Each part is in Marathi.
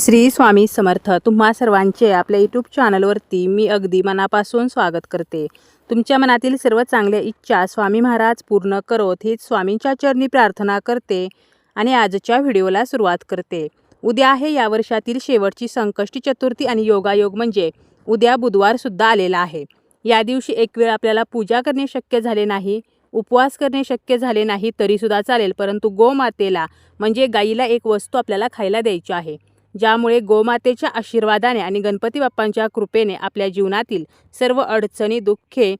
श्री स्वामी समर्थ. तुम्हा सर्वांचे आपल्या यूट्यूब चॅनलवरती मी अगदी मनापासून स्वागत करते. तुमच्या मनातील सर्व चांगल्या इच्छा स्वामी महाराज पूर्ण करोत हीच स्वामींच्या चरणी प्रार्थना करते आणि आजच्या व्हिडिओला सुरुवात करते. उद्या आहे या वर्षातील शेवटची संकष्टी चतुर्थी आणि योगायोग म्हणजे उद्या बुधवारसुद्धा आलेला आहे. या दिवशी एक वेळ आपल्याला पूजा करणे शक्य झाले नाही उपवास करणे शक्य झाले नाही तरीसुद्धा चालेल परंतु गोमातेला म्हणजे गाईला एक वस्तू आपल्याला खायला द्यायची आहे. ज्यामुळे गोमातेच्या आशीर्वादाने आणि गणपती बाप्पांच्या कृपेने आपल्या जीवनातील सर्व अडचणी दुःखे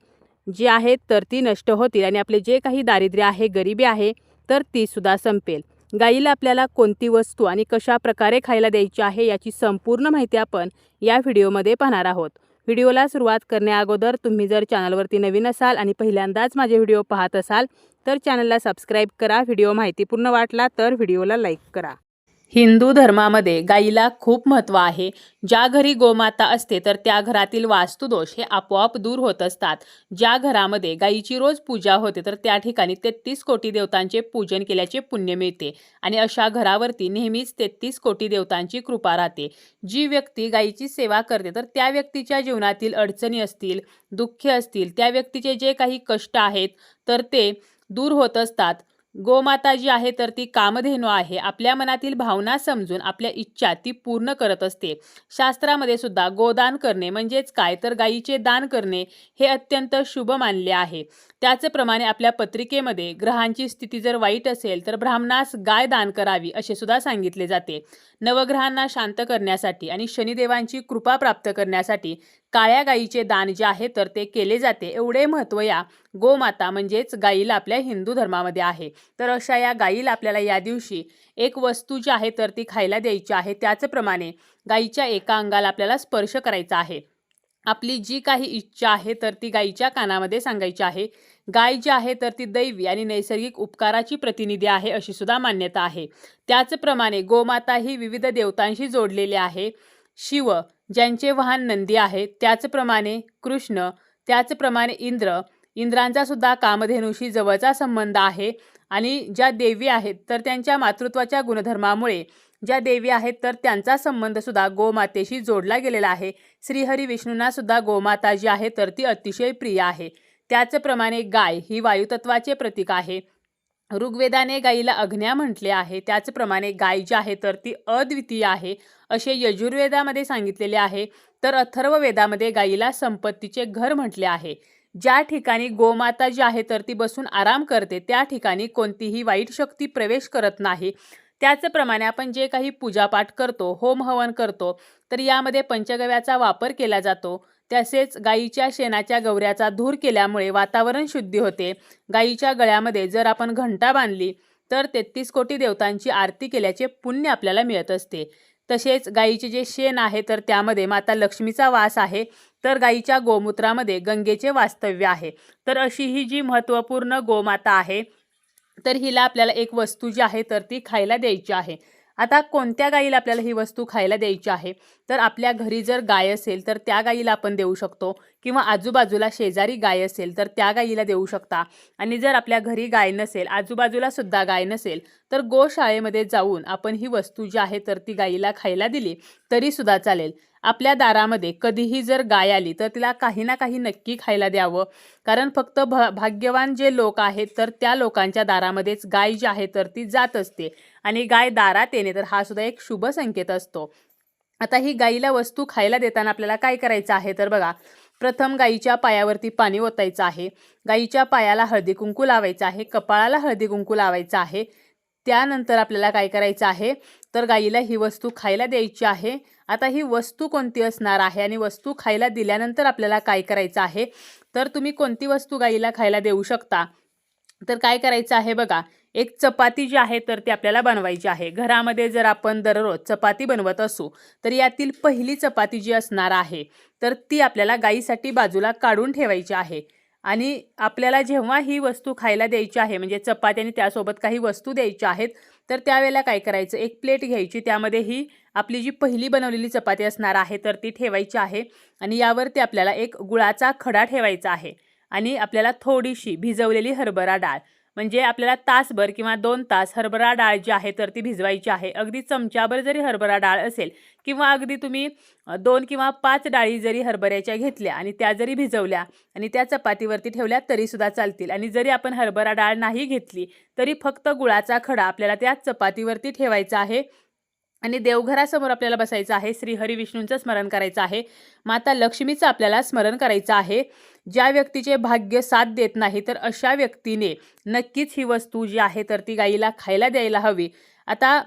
जी आहेत तर ती नष्ट होतील आणि आपले जे काही दारिद्र्य आहे गरिबी आहे तर ती सुद्धा संपेल. गाईला आपल्याला कोणती वस्तू आणि कशा प्रकारे खायला द्यायची आहे याची संपूर्ण माहिती आपण या व्हिडिओमध्ये पाहणार आहोत. व्हिडिओला सुरुवात करण्याअगोदर तुम्ही जर चॅनलवरती नवीन असाल आणि पहिल्यांदाच माझे व्हिडिओ पाहत असाल तर चॅनलला सबस्क्राईब करा. व्हिडिओ माहितीपूर्ण वाटला तर व्हिडिओला लाईक करा. हिंदू धर्मामध्ये गाईला खूप महत्त्व आहे. ज्या घरी गोमाता असते तर त्या घरातील वास्तुदोष हे आपोआप दूर होत असतात. ज्या घरामध्ये गाईची रोज पूजा होते तर त्या ठिकाणी तेहतीस कोटी देवतांचे पूजन केल्याचे पुण्य मिळते. आणि अशा घरावरती नेहमीच तेहतीस कोटी देवतांची कृपा राहते. जी व्यक्ती गाईची सेवा करते तर त्या व्यक्तीच्या जीवनातील अडचणी असतील दुःखे असतील त्या व्यक्तीचे जे काही कष्ट आहेत तर ते दूर होत असतात. गोमाता जी आहे तर ती कामधेनू आहे. आपल्या मनातील भावना समजून आपल्या इच्छा ती पूर्ण करत असते. शास्त्रामध्ये सुद्धा गोदान करणे म्हणजेच काय? तर गायीचे दान करणे हे अत्यंत शुभ मानले आहे. त्याचप्रमाणे आपल्या पत्रिकेमध्ये ग्रहांची स्थिती जर वाईट असेल तर ब्राह्मणास गाय दान करावी असे सुद्धा सांगितले जाते. नवग्रहांना शांत करण्यासाठी आणि शनिदेवांची कृपा प्राप्त करण्यासाठी काळ्या गायीचे दान जे आहे तर ते केले जाते. एवढे महत्त्व या गोमाता म्हणजेच गाईला आपल्या हिंदू धर्मामध्ये आहे. तर अशा या गाईला आपल्याला या दिवशी एक वस्तू जी आहे तर ती खायला द्यायची आहे. त्याचप्रमाणे गाईच्या एका अंगाला आपल्याला स्पर्श करायचा आहे. आपली जी काही इच्छा आहे तर ती गाईच्या कानामध्ये सांगायची आहे. गाय जी आहे तर ती दैवी आणि नैसर्गिक उपकाराची प्रतिनिधी आहे अशी सुद्धा मान्यता आहे. त्याचप्रमाणे गोमाता ही विविध देवतांशी जोडलेली आहे. शिव ज्यांचे वाहन नंदी आहे त्याचप्रमाणे कृष्ण त्याचप्रमाणे इंद्र इंद्रांचा सुद्धा कामधेनुशी जवळचा संबंध आहे आणि ज्या देवी आहेत तर त्यांच्या मातृत्वाच्या गुणधर्मामुळे ज्या देवी आहेत तर त्यांचा संबंधसुद्धा गोमातेशी जोडला गेलेला आहे. श्रीहरी विष्णूंना सुद्धा गोमाता जी आहे तर ती अतिशय प्रिय आहे. त्याचप्रमाणे गाय ही वायुतत्वाचे प्रतीक आहे. ऋग्वेदाने गायीला अग्न्या म्हटले आहे. त्याचप्रमाणे गाय जी आहे तर ती अद्वितीय आहे असे यजुर्वेदामध्ये सांगितलेले आहे. तर अथर्व वेदामध्ये गायीला संपत्तीचे घर म्हटले आहे. ज्या ठिकाणी गोमाता जी आहे तर ती बसून आराम करते त्या ठिकाणी कोणतीही वाईट शक्ती प्रवेश करत नाही. त्याचप्रमाणे आपण जे काही पूजापाठ करतो होम हवन करतो तर यामध्ये पंचगव्याचा वापर केला जातो. तसेच गाईच्या शेणाच्या गवऱ्याचा धूर केल्यामुळे वातावरण शुद्धी होते. गाईच्या गळ्यामध्ये जर आपण घंटा बांधली तर तेहतीस कोटी देवतांची आरती केल्याचे पुण्य आपल्याला मिळत असते. तसेच गाईचे जे शेण आहे तर त्यामध्ये माता लक्ष्मीचा वास आहे तर गाईच्या गोमूत्रामध्ये गंगेचे वास्तव्य आहे. तर अशी ही जी महत्त्वपूर्ण गोमाता आहे तर हिला आपल्याला एक वस्तू जी आहे तर ती खायला द्यायची आहे. आता कोणत्या गाईला आपल्याला ही वस्तू खायला द्यायची आहे? तर आपल्या घरी जर गाय असेल तर त्या गाईला आपण देऊ शकतो. किंवा आजूबाजूला शेजारी गाय असेल तर त्या गाईला देऊ शकता. आणि जर आपल्या घरी गाय नसेल आजूबाजूला सुद्धा गाय नसेल तर गोशाळेमध्ये जाऊन आपण ही वस्तू जी आहे तर ती गाईला खायला दिली तरीसुद्धा चालेल. आपल्या दारामध्ये कधीही जर गाय आली तर तिला काही ना काही नक्की खायला द्यावं. कारण फक्त भ भाग्यवान जे लोक आहेत तर त्या लोकांच्या दारामध्येच गाय जी आहे तर ती जात असते. आणि गाय दारात येणे तर हा सुद्धा एक शुभ संकेत असतो. आता ही गाईला वस्तू खायला देताना आपल्याला काय करायचं आहे? तर बघा प्रथम गाईच्या पायावरती पाणी ओतायचं आहे. गाईच्या पायाला हळदी कुंकू लावायचं आहे. कपाळाला हळदी कुंकू लावायचं आहे. त्यानंतर आपल्याला काय करायचं आहे? तर गाईला ही वस्तू खायला द्यायची आहे. आता ही वस्तू कोणती असणार आहे? आणि वस्तू खायला दिल्यानंतर आपल्याला काय करायचं आहे? तर तुम्ही कोणती वस्तू गाईला खायला देऊ शकता? तर काय करायचं आहे बघा एक चपाती जी आहे तर ती आपल्याला बनवायची आहे. घरामध्ये जर आपण दररोज चपाती बनवत असू तर यातील पहिली चपाती जी असणार आहे तर ती आपल्याला गाईसाठी बाजूला काढून ठेवायची आहे. आणि आपल्याला जेव्हा ही वस्तू खायला द्यायची आहे म्हणजे चपाती आणि त्यासोबत काही वस्तू द्यायच्या आहेत तर त्यावेळेला काय करायचं? एक प्लेट घ्यायची. त्यामध्ये ही आपली जी पहिली बनवलेली चपाती असणार आहे तर ती ठेवायची आहे आणि यावरती आपल्याला एक गुळाचा खडा ठेवायचा आहे आणि आपल्याला थोडीशी भिजवलेली हरभरा डाळ. म्हणजे आपल्याला तासभर किंवा दोन तास हरभरा डाळ जी आहे तर ती भिजवायची आहे. अगदी चमच्याभर जरी हरभरा डाळ असेल किंवा अगदी तुम्ही दोन किंवा पाच डाळी जरी हरभऱ्याच्या घेतल्या आणि त्या जरी भिजवल्या आणि त्या चपातीवरती ठेवल्या तरीसुद्धा चालतील. आणि जरी आपण हरभरा डाळ नाही घेतली तरी फक्त गुळाचा खडा आपल्याला त्या चपातीवरती ठेवायचा आहे. आणि देवघरासमोर आपल्याला बसायचं आहे. श्री हरी विष्णूंचं स्मरण करायचं आहे. माता लक्ष्मीचं आपल्याला स्मरण करायचं आहे. ज्या व्यक्तीचे भाग्य साथ देत नाही तर अशा व्यक्तीने नक्कीच ही वस्तू जी आहे तर ती गाईला खायला द्यायला हवी. आता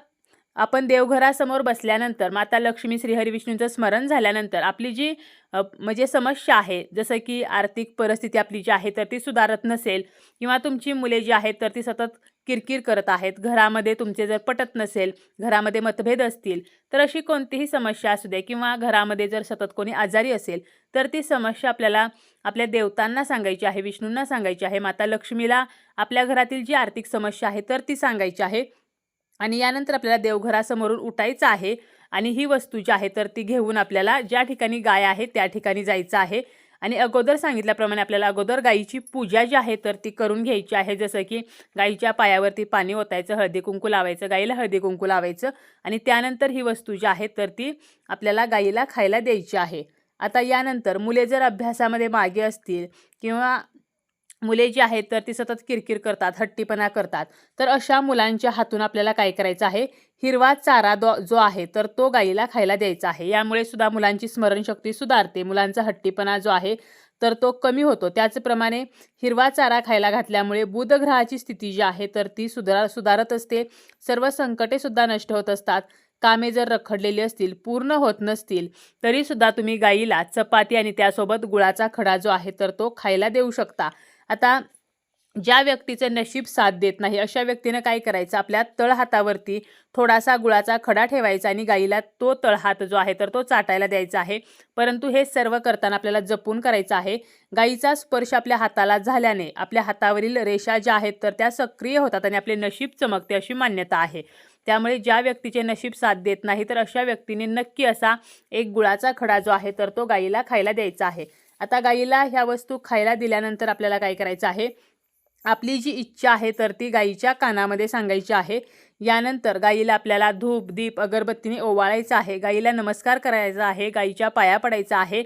आपण देवघरासमोर बसल्यानंतर माता लक्ष्मी श्रीहरी विष्णूंचं स्मरण झाल्यानंतर आपली जी म्हणजे समस्या आहे जसं की आर्थिक परिस्थिती आपली जी आहे तर ती सुधारत नसेल किंवा तुमची मुले जी आहेत तर ती सतत किरकिर करत आहेत. घरामध्ये तुमचे जर पटत नसेल घरामध्ये मतभेद असतील तर अशी कोणतीही समस्या असू दे किंवा घरामध्ये जर सतत कोणी आजारी असेल तर ती समस्या आपल्याला आपल्या देवतांना सांगायची आहे विष्णूंना सांगायची आहे. माता लक्ष्मीला आपल्या घरातील जी आर्थिक समस्या आहे तर ती सांगायची आहे. आणि यानंतर आपल्याला देवघरासमोरून उठायचं आहे आणि ही वस्तू जी आहे तर ती घेऊन आपल्याला ज्या ठिकाणी गाय आहे त्या ठिकाणी जायचं आहे. आणि अगोदर सांगितल्याप्रमाणे आपल्याला अगोदर गाईची पूजा जी आहे तर ती करून घ्यायची आहे. जसं की गाईच्या पायावरती पाणी ओतायचं हळदी कुंकू लावायचं गाईला हळदी कुंकू लावायचं आणि त्यानंतर ही वस्तू जी आहे तर ती आपल्याला गाईला खायला द्यायची आहे. आता यानंतर मुले जर अभ्यासामध्ये मागे असतील किंवा मुले जी आहेत तर ती सतत किरकिर करतात हट्टीपणा करतात. तर अशा मुलांच्या हातून आपल्याला काय करायचं आहे? हिरवा चारा दो जो आहे तर तो गाईला खायला द्यायचा आहे. यामुळे सुद्धा मुलांची स्मरणशक्ती सुधारते. मुलांचा हट्टीपणा जो आहे तर तो कमी होतो. त्याचप्रमाणे हिरवा चारा खायला घातल्यामुळे बुधग्रहाची स्थिती जी आहे तर ती सुधार सुधारत असते. सर्व संकटे सुद्धा नष्ट होत असतात. कामे जर रखडलेली असतील पूर्ण होत नसतील तरीसुद्धा तुम्ही गाईला चपाती आणि त्यासोबत गुळाचा खडा जो आहे तर तो खायला देऊ शकता. आता ज्या व्यक्तीचं नशीब साथ देत नाही अशा व्यक्तीनं काय करायचं? आपल्या तळहातावरती थोडासा गुळाचा खडा ठेवायचा आणि गाईला तो तळहात जो आहे तर तो चाटायला द्यायचा आहे. परंतु हे सर्व करताना आपल्याला जपून करायचं आहे. गाईचा स्पर्श आपल्या हाताला झाल्याने आपल्या हातावरील रेषा ज्या आहेत तर त्या सक्रिय होतात आणि आपले नशीब चमकते अशी मान्यता आहे. त्यामुळे ज्या व्यक्तीचे नशीब साथ देत नाही तर अशा व्यक्तीने नक्की असा एक गुळाचा खडा जो आहे तर तो गाईला खायला द्यायचा आहे. आता गाईला ह्या वस्तू खायला दिल्यानंतर आपल्याला काय करायचं आहे? आपली जी इच्छा आहे तर ती गाईच्या कानामध्ये सांगायची आहे. यानंतर गाईला आपल्याला धूप दीप अगरबत्तीने ओवाळायचं आहे. गाईला नमस्कार करायचा आहे. गाईच्या पाया पडायचा आहे.